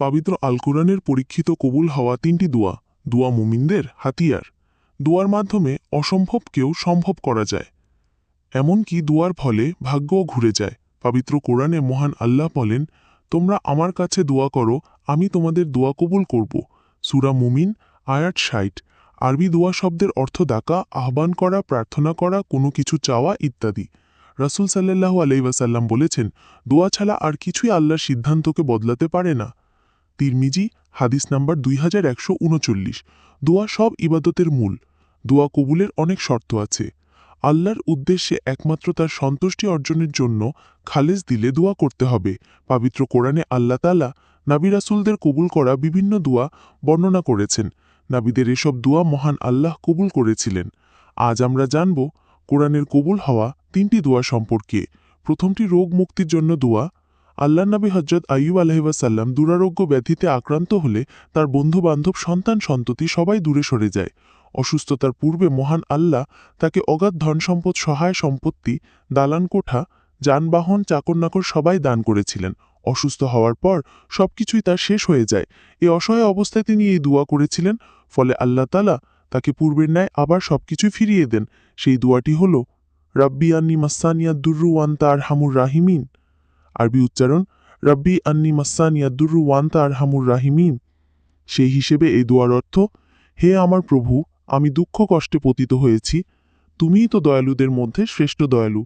পবিত্র আল কোরআনের পরীক্ষিত কবুল হওয়া তিনটি দোয়া দোয়া মুমিনদের হাতিয়ার। দোয়ার মাধ্যমে অসম্ভবকেও সম্ভব করা যায়। এমনকি দোয়ার ফলে ভাগ্যও ঘুরে যায়। পবিত্র কোরআনে মহান আল্লাহ বলেন, তোমরা আমার কাছে দোয়া করো, আমি তোমাদের দোয়া কবুল করব। সুরা মুমিন আয়াট ষাট। আরবি দোয়া শব্দের অর্থ ডাকা, আহ্বান করা, প্রার্থনা করা, কোনো কিছু চাওয়া ইত্যাদি। রাসুল সাল্লাহু আলাইসাল্লাম বলেছেন, দোয়া ছাড়া আর কিছুই আল্লাহর সিদ্ধান্তকে বদলাতে পারে না। তিরমিজি, হাদিস নাম্বার দুই হাজার একশো উনচল্লিশ। দোয়া সব ইবাদতের মূল। দোয়া কবুলের অনেক শর্ত আছে। আল্লাহর উদ্দেশ্যে একমাত্র তার সন্তুষ্টি অর্জনের জন্য খালেজ দিলে দোয়া করতে হবে। পবিত্র কোরআনে আল্লাহ তালা নাবি রাসুলদের কবুল করা বিভিন্ন দোয়া বর্ণনা করেছেন। নাবিদের এসব দোয়া মহান আল্লাহ কবুল করেছিলেন। আজ আমরা জানব কোরআনের কবুল হওয়া তিনটি দোয়া সম্পর্কে। প্রথমটি রোগ মুক্তির জন্য দোয়া আল্লাহ নবী হজরত আইয়ুব আলহিবাসাল্লাম দুরারোগ্য ব্যাধিতে আক্রান্ত হলে তার বন্ধুবান্ধব, সন্তান, সন্ততি সবাই দূরে সরে যায়। অসুস্থতার পূর্বে মহান আল্লাহ তাকে অগাধ ধন সম্পদ, সহায় সম্পত্তি, দালান কোঠা, যানবাহন, চাকরনাকর সবাই দান করেছিলেন। অসুস্থ হওয়ার পর সবকিছুই তার শেষ হয়ে যায়। এ অসহায় অবস্থায় তিনি এই দোয়া করেছিলেন, ফলে আল্লাহ তালা তাকে পূর্বের ন্যায় আবার সবকিছুই ফিরিয়ে দেন। সেই দোয়াটি হল, রাব্বি আন্নি মাসানিয়া দুর্রু ওয়ান তার হামুর রাহিমিন। আরবি উচ্চারণ, রব্বি আন্নি মাসানিয়া দুর্রু ওয়ান তার হামুর রাহিমিন। সেই হিসেবে এই দোয়ার অর্থ, হে আমার প্রভু, আমি দুঃখ কষ্টে পতিত হয়েছি, তুমিই তো দয়ালুদের মধ্যে শ্রেষ্ঠ দয়ালু।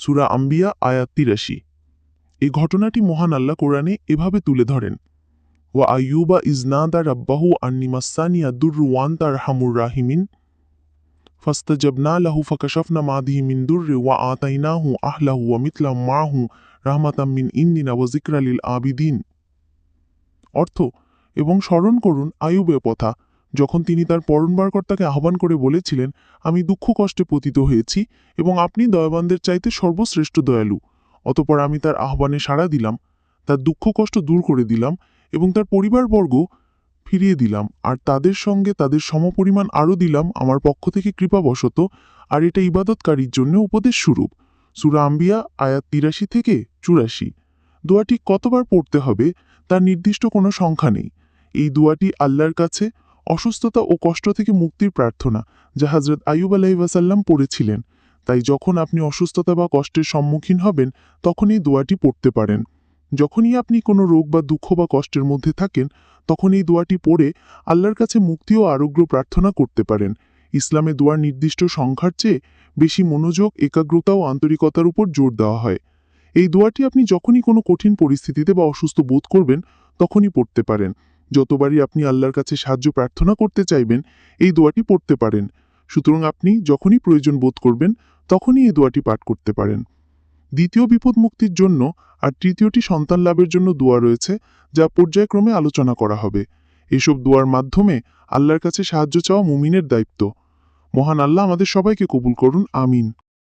সুরা আম্বিয়া, আয়াত তিরাশি। এই ঘটনাটি মহান আল্লাহ কোরআনে এভাবে তুলে ধরেন, ওয়া আইয়ুবা ইজনাদা রাব্বাহু আন্নি মাসানিয়া দুর্রু ওয়ান তার হামুর রাহিমিন। মাদিহি মিন দুর্রি ওয়া আতাইনাহু আহলাহু ওয়া মিথলাম মাহু রাহমাতাম মিন ইন্দিনা ওয়া যিকরা লিল আবিদিন অর্থ, এবং স্মরণ করুন আয়ুবের কথা যখন তিনি তার পরণবারকর্তাকে আহ্বান করে বলেছিলেন, আমি দুঃখ কষ্টে পতিত হয়েছি এবং আপনি দয়াবানদের চাইতে সর্বশ্রেষ্ঠ দয়ালু। অতপর আমি তার আহ্বানে সাড়া দিলাম, তার দুঃখ কষ্ট দূর করে দিলাম এবং তার পরিবারবর্গ ফিরিয়ে দিলাম। আর তাদের সঙ্গে তাদের সমপরিমাণ আরও দিলাম। আমার পক্ষ থেকে কৃপাবশত। আর এটা ইবাদতকারীর জন্য উপদেশ স্বরূপ। সুরা আম্বিয়া, আয়াত তিরাশি থেকে চুরাশি। দোয়াটি কতবার পড়তে হবে তার নির্দিষ্ট কোনো সংখ্যা নেই। এই দোয়াটি আল্লাহর কাছে অসুস্থতা ও কষ্ট থেকে মুক্তির প্রার্থনা, যা হজরত আয়ুব আলাইসাল্লাম পড়েছিলেন। তাই যখন আপনি অসুস্থতা বা কষ্টের সম্মুখীন হবেন তখনই দোয়াটি পড়তে পারেন। যখনই আপনি কোনো রোগ বা দুঃখ বা কষ্টের মধ্যে থাকেন, তখন এই দোয়াটি পড়ে আল্লাহর কাছে মুক্তি ও আরোগ্য প্রার্থনা করতে পারেন। ইসলামে দোয়ার নির্দিষ্ট সংখ্যার চেয়ে বেশি মনোযোগ, একাগ্রতা ও আন্তরিকতার উপর জোর দেওয়া হয়। এই দোয়াটি আপনি যখনই কোনো কঠিন পরিস্থিতিতে বা অসুস্থ বোধ করবেন, তখনই পড়তে পারেন। যতবারই আপনি আল্লাহর কাছে সাহায্য প্রার্থনা করতে চাইবেন, এই দোয়াটি পড়তে পারেন। সুতরাং আপনি যখনই প্রয়োজন বোধ করবেন, তখনই এই দোয়াটি পাঠ করতে পারেন। দ্বিতীয় বিপদ মুক্তির জন্য আর তৃতীয়টি সন্তান লাভের জন্য দোয়া রয়েছে, যা পর্যায়ক্রমে আলোচনা করা হবে। এসব দোয়ার মাধ্যমে আল্লাহর কাছে সাহায্য চাওয়া মুমিনের দায়িত্ব। মহান আল্লাহ আমাদের সবাইকে কবুল করুন, আমিন।